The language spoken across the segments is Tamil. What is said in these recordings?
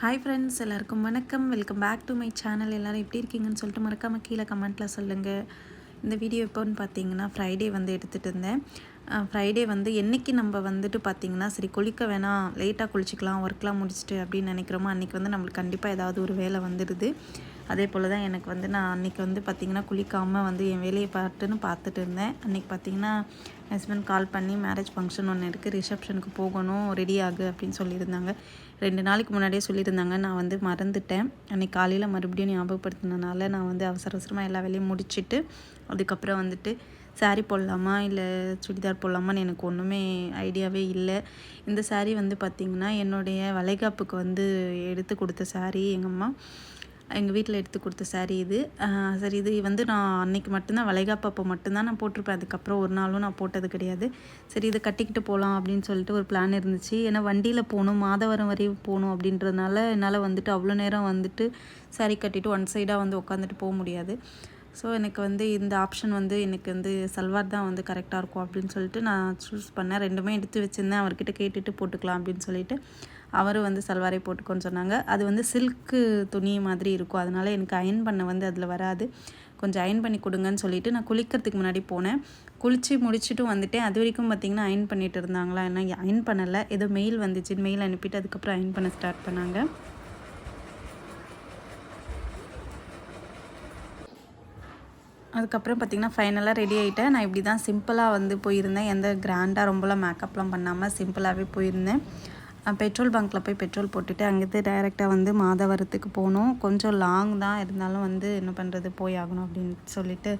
ஹாய் ஃப்ரெண்ட்ஸ் எல்லாருக்கும் வணக்கம். Welcome back to my channel எல்லோரும் எப்படி இருக்கீங்கன்னு சொல்லிட்டு மறக்காமல் கீழே கமெண்ட்டில் சொல்லுங்கள் இந்த வீடியோ எப்போன்னு பார்த்தீங்கன்னா ஃப்ரைடே வந்து எடுத்துகிட்டு இருந்தேன். ஃப்ரைடே வந்து என்றைக்கு நம்ம வந்துட்டு பார்த்திங்கன்னா சரி குளிக்க வேணாம் லேட்டாக குளிச்சிக்கலாம் ஒர்க்லாம் முடிச்சுட்டு அப்படின்னு நினைக்கிறோமோ அன்றைக்கி வந்து நம்மளுக்கு கண்டிப்பாக ஏதாவது ஒரு வேலை வந்துடுது. அதே போல் தான் எனக்கு வந்து நான் அன்றைக்கி வந்து பார்த்திங்கன்னா குளிக்காமல் வந்து என் வேலையை பார்த்துன்னு பார்த்துட்டு இருந்தேன். அன்றைக்கி பார்த்திங்கன்னா ஹஸ்பண்ட் கால் பண்ணி மேரேஜ் ஃபங்க்ஷன் ஒன்று இருக்குது ரிசப்ஷனுக்கு போகணும் ரெடி ஆகு அப்படின்னு சொல்லியிருந்தாங்க. ரெண்டு நாளைக்கு முன்னாடியே சொல்லியிருந்தாங்க. நான் வந்து மறந்துட்டேன். அன்றைக்கி காலையில் மறுபடியும் ஞாபகப்படுத்தினால நான் வந்து அவசர அவசரமாக எல்லா வேலையும் முடிச்சுட்டு அதுக்கப்புறம் வந்துட்டு சாரீ போடலாமா இல்லை சுடிதார் போடலாமான்னு எனக்கு ஒன்றுமே ஐடியாவே இல்லை. இந்த சாரீ வந்து பார்த்திங்கன்னா என்னுடைய வளைகாப்புக்கு வந்து எடுத்து கொடுத்த சாரீ எங்கள் அம்மா. எங்கள் வீட்டில் எடுத்து கொடுத்த சாரீ இது. சரி இது வந்து நான் அன்றைக்கி மட்டும்தான் வளைகாப்பப்போ மட்டும்தான் நான் போட்டிருப்பேன். அதுக்கப்புறம் ஒரு நாளும் நான் போட்டது கிடையாது. சரி இதை கட்டிக்கிட்டு போகலாம் அப்படின்னு சொல்லிட்டு ஒரு பிளான் இருந்துச்சு. ஏன்னா வண்டியில் போகணும் மாதவரம் வரையும் போகணும் அப்படின்றதுனால என்னால் வந்துட்டு அவ்வளோ நேரம் வந்துட்டு சாரீ கட்டிட்டு ஒன் சைடாக வந்து உட்காந்துட்டு போக முடியாது. ஸோ எனக்கு வந்து இந்த ஆப்ஷன் வந்து எனக்கு வந்து சல்வார் தான் வந்து கரெக்டாக இருக்கும் அப்படின்னு சொல்லிட்டு நான் சூஸ் பண்ணேன். ரெண்டுமே எடுத்து வச்சுருந்தேன். அவர்கிட்ட கேட்டுட்டு போட்டுக்கலாம் அப்படின்னு சொல்லிட்டு அவரும் வந்து சல்வாரை போட்டுக்கோன்னு சொன்னாங்க. அது வந்து சில்க்கு துணி மாதிரி இருக்கும். அதனால் எனக்கு அயன் பண்ண வந்து அதில் வராது. கொஞ்சம் அயன் பண்ணி கொடுங்கன்னு சொல்லிட்டு நான் குளிக்கிறதுக்கு முன்னாடி போனேன். குளித்து முடிச்சுட்டும் வந்துட்டேன். அது வரைக்கும் பார்த்திங்கன்னா அயன் பண்ணிட்டு இருந்தாங்களா? என்ன அயன் பண்ணலை. ஏதோ மெயில் வந்துச்சு. மெயில் அனுப்பிட்டு அதுக்கப்புறம் அயன் பண்ண ஸ்டார்ட் பண்ணாங்க. அதுக்கப்புறம் பார்த்திங்கன்னா ஃபைனலாக ரெடி ஆகிட்டேன் நான் இப்படி தான் சிம்பிளாக வந்து போயிருந்தேன். எந்த கிராண்டாக ரொம்பலாம் மேக்கப்லாம் பண்ணாமல் சிம்பிளாகவே போயிருந்தேன். பெட்ரோல் பங்க்கில் போய் பெட்ரோல் போட்டுட்டு அங்கேருந்து டைரெக்டாக வந்து மாதவரத்துக்கு போகணும் கொஞ்சம் லாங் தான் இருந்தாலும் வந்து என்ன பண்ணுறது போய் ஆகணும் அப்படின்னு சொல்லிட்டு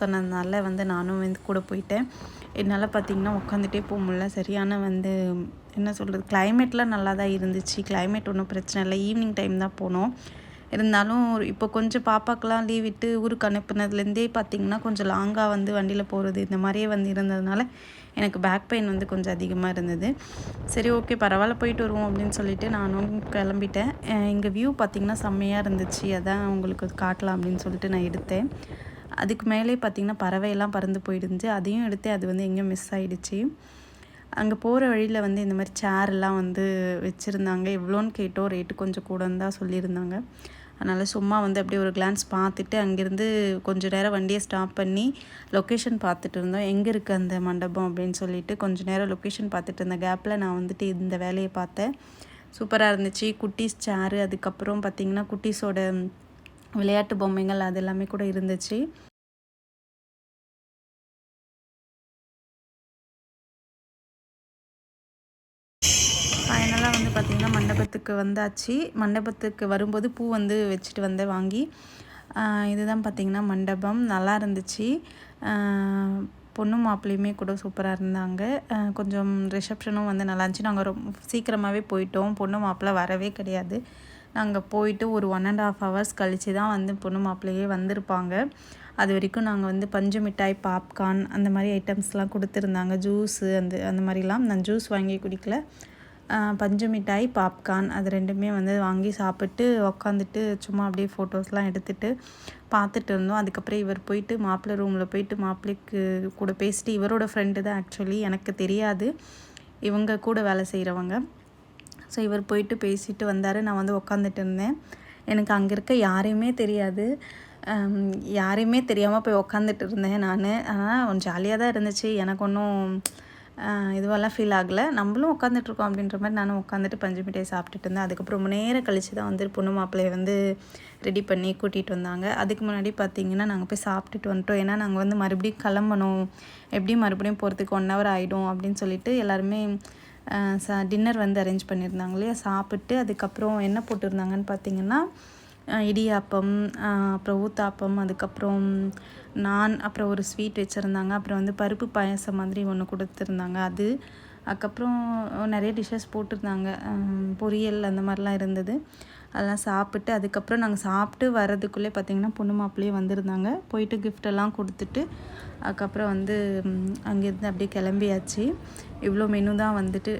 சொன்னதுனால வந்து நானும் வந்து கூட போயிட்டேன். என்னால் பார்த்திங்கன்னா உட்காந்துட்டே போக முடியல. சரியான வந்து என்ன சொல்கிறது கிளைமேட்லாம் நல்லா தான் இருந்துச்சு. கிளைமேட் ஒன்றும் பிரச்சனை இல்லை. ஈவினிங் டைம் தான் போனோம். இருந்தாலும் இப்போ கொஞ்சம் பாப்பாக்கெலாம் லீவ் விட்டு ஊருக்கு அனுப்புனதுலேருந்தே பார்த்திங்கன்னா கொஞ்சம் லாங்காக வந்து வண்டியில் போகிறது இந்த மாதிரியே வந்து இருந்ததுனால எனக்கு பேக் பெயின் வந்து கொஞ்சம் அதிகமாக இருந்தது. சரி ஓகே பரவாயில்ல போயிட்டு வருவோம் அப்படின்னு சொல்லிட்டு நானும் கிளம்பிட்டேன். எங்கள் வியூ பார்த்திங்கன்னா செம்மையாக இருந்துச்சு. அதான் உங்களுக்கு காட்டலாம் அப்படின்னு சொல்லிட்டு நான் எடுத்தேன். அதுக்கு மேலே பார்த்திங்கன்னா பறவையெல்லாம் பறந்து போயிடுச்சு. அதையும் எடுத்தேன். அது வந்து எங்கேயும் மிஸ் ஆகிடுச்சு அங்கே போகிற வழியில் வந்து இந்த மாதிரி சேர்லாம் வந்து வச்சுருந்தாங்க. எவ்வளோன்னு கேட்டோம். ரேட்டு கொஞ்சம் கூடன்னு தான் சொல்லியிருந்தாங்க. அதனால் சும்மா வந்து அப்படியே ஒரு கிளான்ஸ் பார்த்துட்டு அங்கேருந்து கொஞ்சம் நேரம் வண்டியை ஸ்டாப் பண்ணி லொக்கேஷன் பார்த்துட்டு இருந்தோம். எங்கே இருக்குது அந்த மண்டபம் அப்படின்னு சொல்லிட்டு கொஞ்சம் நேரம் லொக்கேஷன் பார்த்துட்டு இருந்த கேப்பில் நான் வந்துட்டு இந்த வேலையை பார்த்தேன். சூப்பராக இருந்துச்சு. குட்டீஸ் சேரு அதுக்கப்புறம் பார்த்திங்கன்னா குட்டீஸோட விளையாட்டு பொம்மைகள் அது எல்லாமே கூட இருந்துச்சு. வந்து பார்த்திங்கன்னா மண்டபத்துக்கு வந்தாச்சு. மண்டபத்துக்கு வரும்போது பூ வந்து வச்சுட்டு வந்தேன் வாங்கி இதுதான் பார்த்திங்கன்னா மண்டபம். நல்லா இருந்துச்சு. பொண்ணு மாப்பிள்ளையுமே கூட சூப்பராக இருந்தாங்க. கொஞ்சம் ரிசப்ஷனும் வந்து நல்லா இருந்துச்சு. நாங்கள் ரொம்ப சீக்கிரமாகவே போயிட்டோம். பொண்ணு மாப்பிள்ளை வரவே கிடையாது. நாங்கள் போயிட்டு ஒரு ஒன் அண்ட் ஆஃப் ஹவர்ஸ் கழித்து தான் வந்து பொண்ணு மாப்பிள்ளையே வந்திருப்பாங்க. அது வரைக்கும் நாங்கள் வந்து பஞ்சு மிட்டாய் பாப்கார்ன் அந்த மாதிரி ஐட்டம்ஸ்லாம் கொடுத்துருந்தாங்க. ஜூஸு அந்த அந்த மாதிரிலாம். நான் ஜூஸ் வாங்கி குடிக்கல. பஞ்சு மிட்டாய் பாப்கார்ன் அது ரெண்டுமே வந்து வாங்கி சாப்பிட்டு உக்காந்துட்டு சும்மா அப்படியே ஃபோட்டோஸ்லாம் எடுத்துகிட்டு பார்த்துட்டு இருந்தோம். அதுக்கப்புறம் இவர் போயிட்டு மாப்பிள்ளை ரூமில் போயிட்டு மாப்பிள்ளைக்கு கூட பேசிட்டு இவரோட ஃப்ரெண்டு தான் ஆக்சுவலி எனக்கு தெரியாது. இவங்க கூட வேலை செய்கிறவங்க ஸோ இவர் போயிட்டு பேசிட்டு வந்தார். நான் வந்து உக்காந்துட்டு இருந்தேன். எனக்கு அங்கே இருக்க யாரையுமே தெரியாது. யாரையுமே தெரியாமல் போய் உக்காந்துட்டு இருந்தேன் நான். ஆனால் ஜாலியாக தான் இருந்துச்சு. எனக்கு ஒன்றும் இதுவெல்லாம் ஃபீல் ஆகலை. நம்மளும் உட்காந்துட்ருக்கோம் அப்படின்ற மாதிரி நானும் உட்காந்துட்டு பஞ்சு மிட்டாய் சாப்பிட்டுட்டு இருந்தேன். அதுக்கப்புறம் ரொம்ப நேரம் கழித்து தான் வந்து பொண்ணு மாப்பிள்ளையை வந்து ரெடி பண்ணி கூட்டிகிட்டு வந்தாங்க. அதுக்கு முன்னாடி பார்த்தீங்கன்னா நாங்கள் போய் சாப்பிட்டுட்டு வந்துட்டோம். ஏன்னா நாங்கள் வந்து மறுபடியும் கிளம்பணும். எப்படியும் மறுபடியும் போகிறதுக்கு ஒன் ஹவர் ஆகிடும் அப்படின்னு சொல்லிட்டு எல்லாருமே ச டின்னர் வந்து அரேஞ்ச் பண்ணியிருந்தாங்க இல்லையா? சாப்பிட்டு அதுக்கப்புறம் என்ன போட்டிருந்தாங்கன்னு பார்த்தீங்கன்னா இடியாப்பம் அப்புறம் ஊத்தாப்பம் அதுக்கப்புறம் நான் அப்புறம் ஒரு ஸ்வீட் வச்சுருந்தாங்க. அப்புறம் வந்து பருப்பு பாயசம் மாதிரி ஒன்று கொடுத்துருந்தாங்க. அது அதுக்கப்புறம் நிறைய டிஷ்ஷஸ் போட்டிருந்தாங்க. பொரியல் அந்த மாதிரிலாம் இருந்தது. அதெல்லாம் சாப்பிட்டு அதுக்கப்புறம் நாங்கள் சாப்பிட்டு வர்றதுக்குள்ளே பார்த்திங்கன்னா பொண்ணு மாப்பிள்ளையே வந்திருந்தாங்க. போயிட்டு கிஃப்டெல்லாம் கொடுத்துட்டு அதுக்கப்புறம் வந்து அங்கேருந்து அப்படியே கிளம்பியாச்சு. இவ்வளோ மெனு தான் வந்துட்டு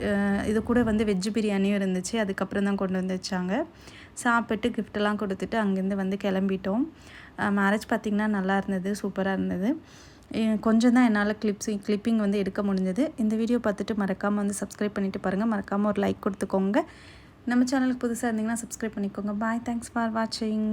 இது கூட வந்து வெஜ்ஜு பிரியாணியும் இருந்துச்சு. அதுக்கப்புறம் தான் கொண்டு வந்து வச்சாங்க. சாப்பிட்டு கிஃப்டெல்லாம் கொடுத்துட்டு அங்கேருந்து வந்து கிளம்பிட்டோம். மேரேஜ் பார்த்திங்கன்னா நல்லா இருந்தது சூப்பராக இருந்தது. கொஞ்சம் தான் என்னால் கிளிப்ஸ் கிளிப்பிங் வந்து எடுக்க முடிஞ்சது. இந்த வீடியோ பார்த்துட்டு மறக்காமல் வந்து சப்ஸ்கிரைப் பண்ணிவிட்டு பாருங்கள் மறக்காமல் ஒரு லைக் கொடுத்துக்கோங்க. நம்ம சேனலுக்கு புதுசாக இருந்தீங்கன்னா சப்ஸ்கிரைப் பண்ணிக்கோங்க. பாய் தேங்க்ஸ் ஃபார் வாட்சிங்